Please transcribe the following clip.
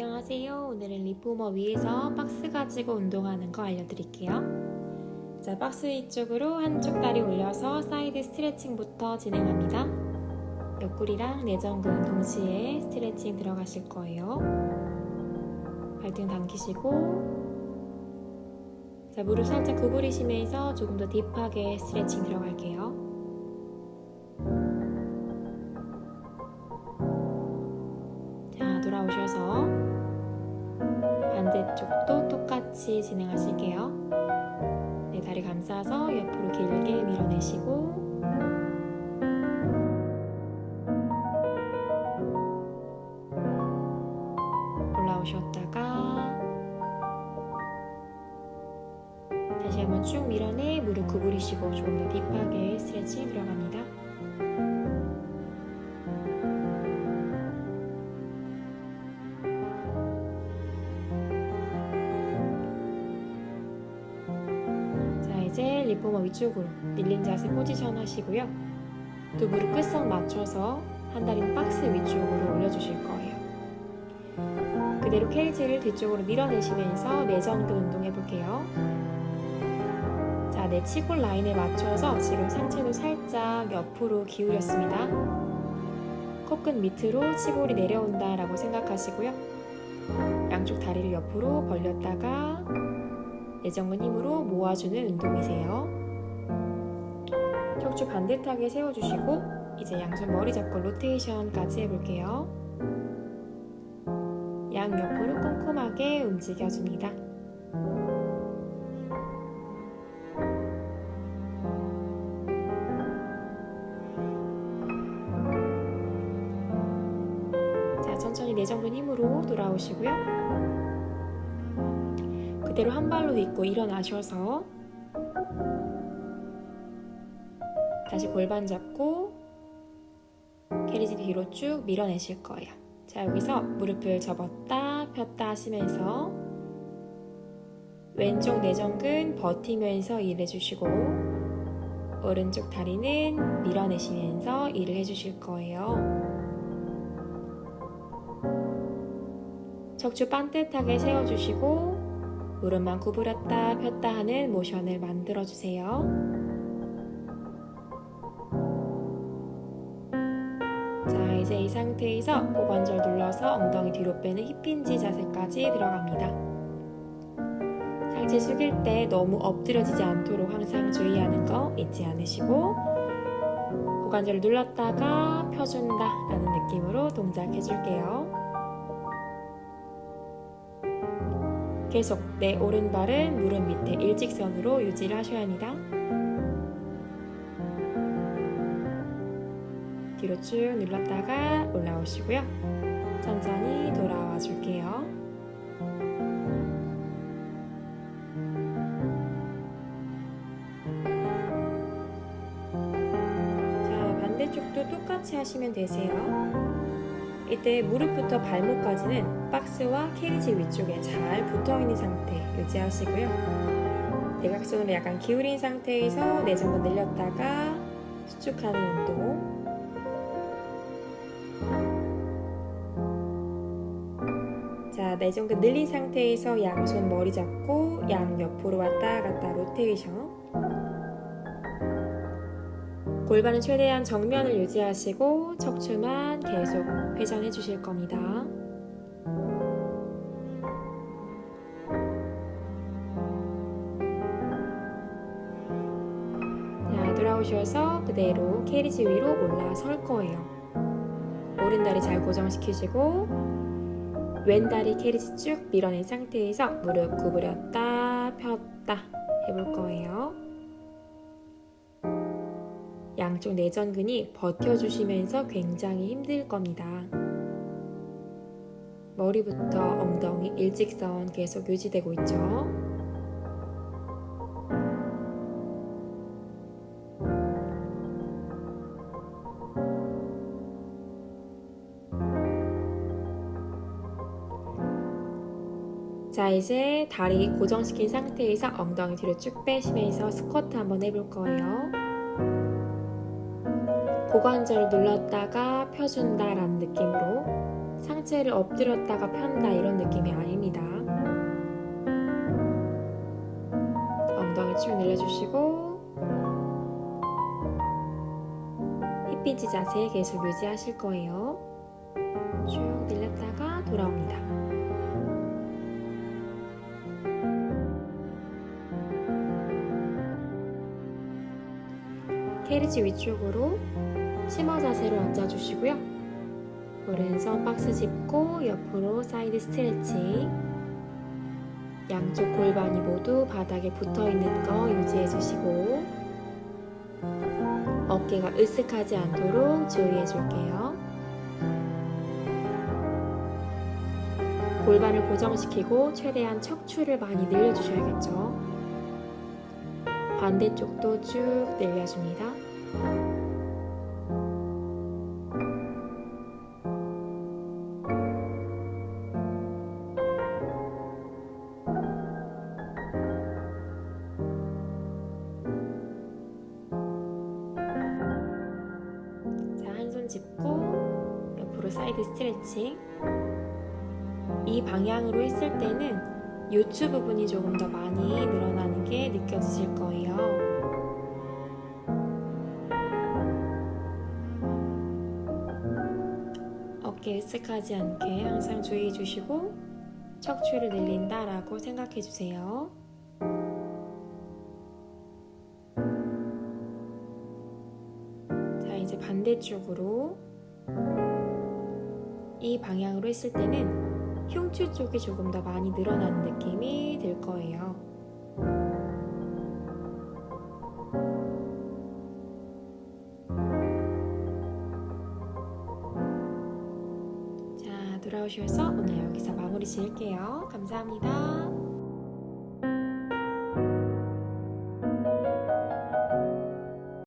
안녕하세요. 오늘은 리포머 위에서 박스 가지고 운동하는 거 알려드릴게요. 자, 박스 위쪽으로 한쪽 다리 올려서 사이드 스트레칭부터 진행합니다. 옆구리랑 내전근 동시에 스트레칭 들어가실 거예요. 발등 당기시고 자, 무릎 살짝 구부리시면서 조금 더 딥하게 스트레칭 들어갈게요. 자, 돌아오셔서 반대쪽도 똑같이 진행하실게요. 네, 다리 감싸서 옆으로 길게 밀어내시고 올라오셨다가 다시 한번 쭉 밀어내 무릎 구부리시고 조금 더 딥하게 스트레칭 들어갑니다. 자 이제 리포머 위쪽으로 밀린 자세 포지션 하시고요. 두 무릎 끝선 맞춰서 한 다리는 박스 위쪽으로 올려주실 거예요. 그대로 케이지를 뒤쪽으로 밀어내시면서 내전근 운동 해 볼게요. 자, 내 치골 라인에 맞춰서 지금 상체도 살짝 옆으로 기울였습니다. 코끝 밑으로 치골이 내려온다라고 생각하시고요. 양쪽 다리를 옆으로 벌렸다가 내전근 힘으로 모아주는 운동이세요. 척추 반듯하게 세워주시고 이제 양손 머리 잡고 로테이션까지 해볼게요. 양 옆으로 꼼꼼하게 움직여줍니다. 자, 천천히 내전근 힘으로 돌아오시고요. 그대로 한 발로 딛고 일어나셔서 다시 골반 잡고 캐리지 뒤로 쭉 밀어내실 거예요. 자, 여기서 무릎을 접었다 폈다 하시면서 왼쪽 내전근 버티면서 일 해 주시고 오른쪽 다리는 밀어내시면서 일을 해 주실 거예요. 척추 반듯하게 세워주시고 무릎만 구부렸다 폈다 하는 모션을 만들어 주세요. 자, 이제 이 상태에서 고관절 눌러서 엉덩이 뒤로 빼는 힙힌지 자세까지 들어갑니다. 상체 숙일 때 너무 엎드려지지 않도록 항상 주의하는 거 잊지 않으시고 고관절을 눌렀다가 펴준다 라는 느낌으로 동작해 줄게요. 계속 내 오른발은 무릎 밑에 일직선으로 유지를 하셔야 합니다. 뒤로 쭉 눌렀다가 올라오시고요. 천천히 돌아와 줄게요. 자, 반대쪽도 똑같이 하시면 되세요. 이때 무릎부터 발목까지는 박스와 캐리지 위쪽에 잘 붙어 있는 상태 유지하시고요. 대각선으로 약간 기울인 상태에서 내전근 늘렸다가 수축하는 운동. 자, 내전근 늘린 상태에서 양손 머리 잡고 양 옆으로 왔다 갔다 로테이션. 골반은 최대한 정면을 유지하시고 척추만 계속 회전해 주실 겁니다. 자, 돌아오셔서 그대로 캐리지 위로 올라설 거예요. 오른다리 잘 고정시키시고 왼다리 캐리지 쭉 밀어낸 상태에서 무릎 구부렸다 폈다 해볼 거예요. 양쪽 내전근이 버텨주시면서 굉장히 힘들 겁니다. 머리부터 엉덩이 일직선 계속 유지되고 있죠. 자, 이제 다리 고정시킨 상태에서 엉덩이 뒤로 쭉 빼시면서 스쿼트 한번 해볼 거예요. 고관절 눌렀다가 펴준다 라는 느낌으로 상체를 엎드렸다가 편다 이런 느낌이 아닙니다. 엉덩이 쭉 늘려주시고 힙피지 자세 계속 유지하실 거예요. 쭉 늘렸다가 돌아옵니다. 캐리지 위쪽으로 심화 자세로 앉아주시고요. 오른손 박스 짚고 옆으로 사이드 스트레칭. 양쪽 골반이 모두 바닥에 붙어 있는 거 유지해 주시고 어깨가 으쓱하지 않도록 주의해 줄게요. 골반을 고정시키고 최대한 척추를 많이 늘려주셔야겠죠. 반대쪽도 쭉 늘려줍니다. 자, 한 손 짚고 옆으로 사이드 스트레칭. 이 방향으로 했을 때는 요추 부분이 조금 더 많이 늘어나는 게 느껴지실 거예요. 어깨 으쓱하지 않게 항상 주의해 주시고 척추를 늘린다 라고 생각해 주세요. 자, 이제 반대쪽으로 이 방향으로 했을 때는 흉추 쪽이 조금 더 많이 늘어나는 느낌이 들 거예요. 자, 돌아오셔서 오늘 여기서 마무리 지을게요. 감사합니다.